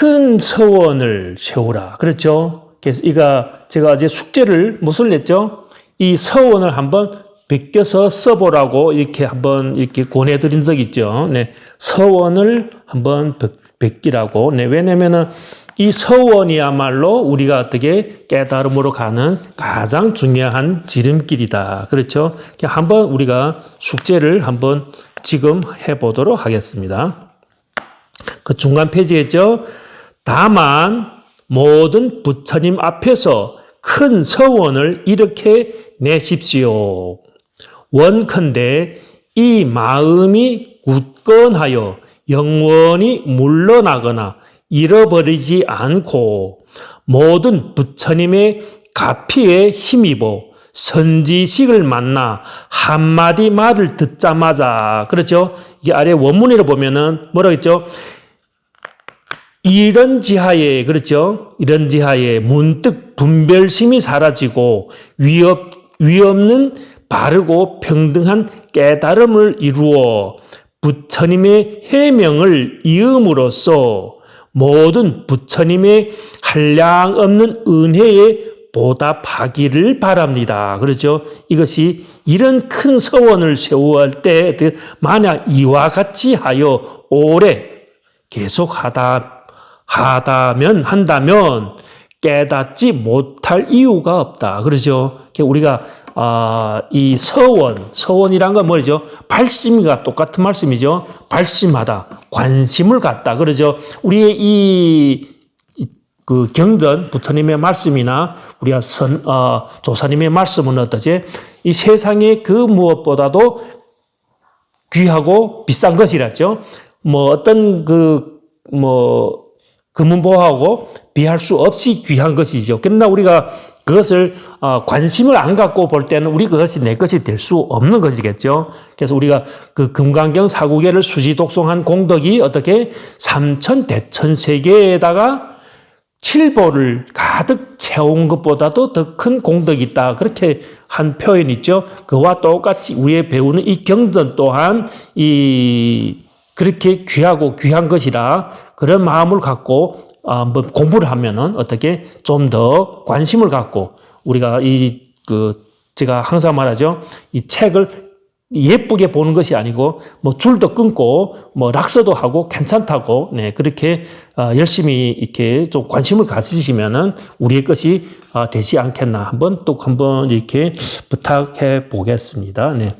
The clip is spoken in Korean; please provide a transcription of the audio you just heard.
큰 서원을 세우라. 그렇죠? 그래서 이가 제가 이제 숙제를 무엇을 냈죠? 이 서원을 한번 베껴서 써보라고 이렇게 한번 이렇게 권해드린 적 있죠. 네. 서원을 한번 베- 베끼라고. 네. 왜냐면은 이 서원이야말로 우리가 어떻게 깨달음으로 가는 가장 중요한 지름길이다. 그렇죠? 한번 우리가 숙제를 한번 지금 해보도록 하겠습니다. 그 중간 페이지겠죠? 다만 모든 부처님 앞에서 큰 서원을 이렇게 내십시오. 원컨대 이 마음이 굳건하여 영원히 물러나거나 잃어버리지 않고 모든 부처님의 가피에 힘입어 선지식을 만나 한마디 말을 듣자마자 그렇죠? 이 아래 원문으로 보면은 뭐라고 했죠? 이런 지하에 그렇죠? 이런 지하에 문득 분별심이 사라지고 위업 위없는 바르고 평등한 깨달음을 이루어 부처님의 해명을 이음으로써 모든 부처님의 한량 없는 은혜에 보답하기를 바랍니다. 그렇죠? 이것이 이런 큰 서원을 세워할 때 만약 이와 같이 하여 오래 계속 하다 하다면 한다면 깨닫지 못할 이유가 없다. 그러죠? 우리가 아, 이 서원, 서원이란 건 뭐죠? 발심과 똑같은 말씀이죠. 발심하다, 관심을 갖다. 그러죠? 우리의 이, 이- 그 경전, 부처님의 말씀이나 우리가 선, 어, 조사님의 말씀은 어떠지? 이 세상의 그 무엇보다도 귀하고 비싼 것이라죠. 뭐 어떤 그, 뭐, 금은보하고 비할 수 없이 귀한 것이죠. 그러나 우리가 그것을 어, 관심을 안 갖고 볼 때는 우리 그것이 내 것이 될 수 없는 것이겠죠. 그래서 우리가 그 금강경 사구계를 수지 독송한 공덕이 어떻게 삼천 대천 세계에다가 칠보를 가득 채운 것보다도 더 큰 공덕이 있다. 그렇게 한 표현 있죠. 그와 똑같이 우리의 배우는 이 경전 또한 이 그렇게 귀하고 귀한 것이라 그런 마음을 갖고 아, 뭐 공부를 하면은 어떻게 좀 더 관심을 갖고 우리가 이 그 제가 항상 말하죠. 이 책을 예쁘게 보는 것이 아니고 뭐 줄도 끊고 뭐 락서도 하고 괜찮다고 네 그렇게 어, 열심히 이렇게 좀 관심을 가지시면은 우리의 것이 어, 되지 않겠나 한번 또 한번 이렇게 부탁해 보겠습니다. 네.